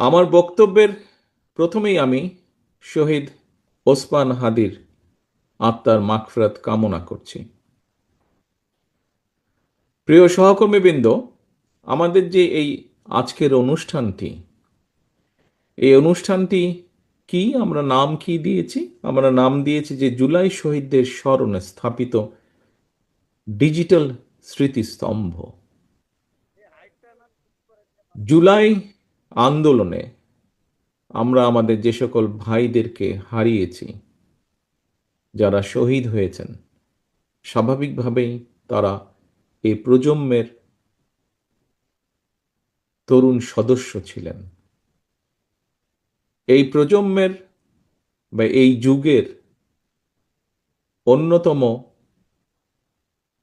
আমার বক্তব্যের প্রথমেই আমি শহীদ ওসমান হাদির আত্মার মাগফিরাত কামনা করছি। প্রিয় সহকর্মীবৃন্দ, আমাদের যে এই আজকের অনুষ্ঠানটি, এই অনুষ্ঠানটি কি, আমরা নাম কি দিয়েছি? আমরা নাম দিয়েছি যে জুলাই শহীদদের স্মরণে স্থাপিত ডিজিটাল স্মৃতিস্তম্ভ। জুলাই আন্দোলনে আমরা আমাদের যে সকল ভাইদেরকে হারিয়েছি, যারা শহীদ হয়েছেন, স্বাভাবিকভাবেই তারা এই প্রজন্মের তরুণ সদস্য ছিলেন। এই প্রজন্মের বা এই যুগের অন্যতম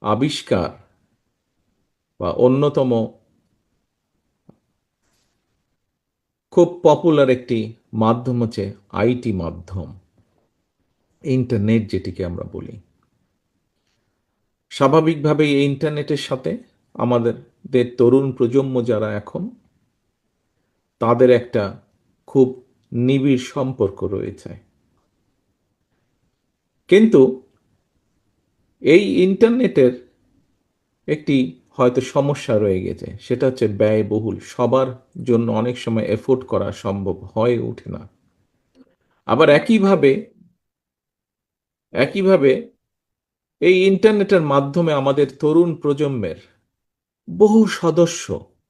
আবিষ্কার বা অন্যতম খুব পপুলার একটি মাধ্যম হচ্ছে আইটি মাধ্যম ইন্টারনেট যেটিকে আমরা বলি। স্বাভাবিকভাবেই এই ইন্টারনেটের সাথে আমাদের তরুণ প্রজন্ম যারা এখন, তাদের একটা খুব নিবিড় সম্পর্ক রয়েছে। কিন্তু এই ইন্টারনেটের একটি হয়তো সমস্যা রয়ে গেছে। সেটা হচ্ছে ব্যয়বহুল। সবার জন্য অনেক সময় এফোর্ড করা সম্ভব হয়ে ওঠে না। আবার একইভাবে একইভাবে এই ইন্টারনেটের মাধ্যমে আমাদের তরুণ প্রজন্মের বহু সদস্য,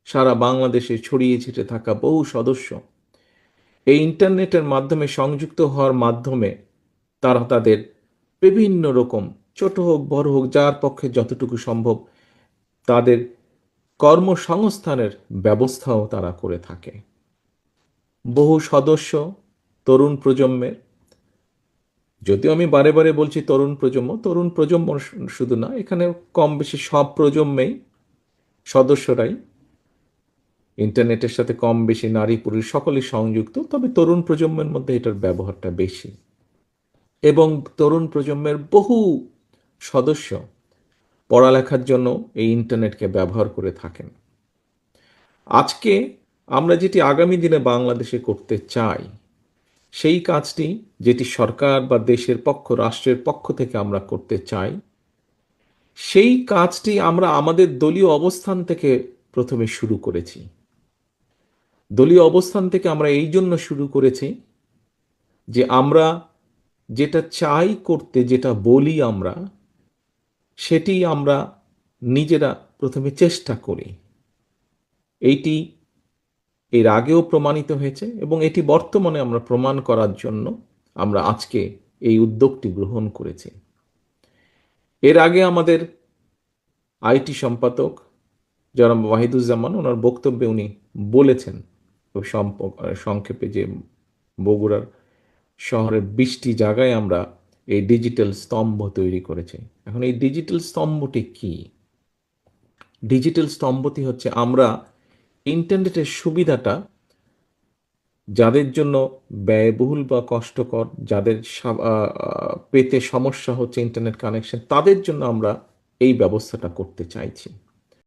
সারা বাংলাদেশে ছড়িয়ে ছিটে থাকা বহু সদস্য এই ইন্টারনেটের মাধ্যমে সংযুক্ত হওয়ার মাধ্যমে তারা তাদের বিভিন্ন রকম, ছোট হোক, বড় হোক, যার পক্ষে যতটুকু সম্ভব তাদের কর্মসংস্থানের ব্যবস্থাও তারা করে থাকে। বহু সদস্য তরুণ প্রজন্মের, যদিও আমি বারে বারে বলছি তরুণ প্রজন্ম তরুণ প্রজন্ম শুধু না, এখানে কম বেশি সব প্রজন্মেই সদস্যরাই। ইন্টারনেটের সাথে কম বেশি নারী পুরুষ সকলেই সংযুক্ত, তবে তরুণ প্রজন্মের মধ্যে এটার ব্যবহারটা বেশি। এবং তরুণ প্রজন্মের বহু সদস্য পড়ালেখার জন্য এই ইন্টারনেটকে ব্যবহার করে থাকেন। আজকে আমরা যেটি আগামী দিনে বাংলাদেশে করতে চাই, সেই কাজটি যেটি সরকার বা দেশের পক্ষ, রাষ্ট্রের পক্ষ থেকে আমরা করতে চাই, সেই কাজটি আমরা আমাদের দলীয় অবস্থান থেকে প্রথমে শুরু করেছি। দলীয় অবস্থান থেকে আমরা এই জন্য শুরু করেছি যে আমরা যেটা চাই করতে, যেটা বলি আমরা সেটি আমরা নিজেরা প্রথমে চেষ্টা করি। এইটি এর আগেও প্রমাণিত হয়েছে এবং এটি বর্তমানে আমরা প্রমাণ করার জন্য আমরা আজকে এই উদ্যোগটি গ্রহণ করেছি। এর আগে আমাদের আইটি সম্পাদক জনাব ওয়াহিদুজ্জামান, ওনার বক্তব্যে উনি বলেছেন সংক্ষেপে যে বগুড়ার শহরের বিশটি জায়গায় আমরা এই ডিজিটাল স্তম্ভ তৈরি করেছি। এখন এই ডিজিটাল স্তম্ভটি কি? ডিজিটাল স্তম্ভটি হচ্ছে আমরা ইন্টারনেটের সুবিধাটা যাদের জন্য ব্যয়বহুল বা কষ্টকর, যাদের পেতে সমস্যা হচ্ছে ইন্টারনেট কানেকশন তাদের জন্য আমরা এই ব্যবস্থাটা করতে চাইছি।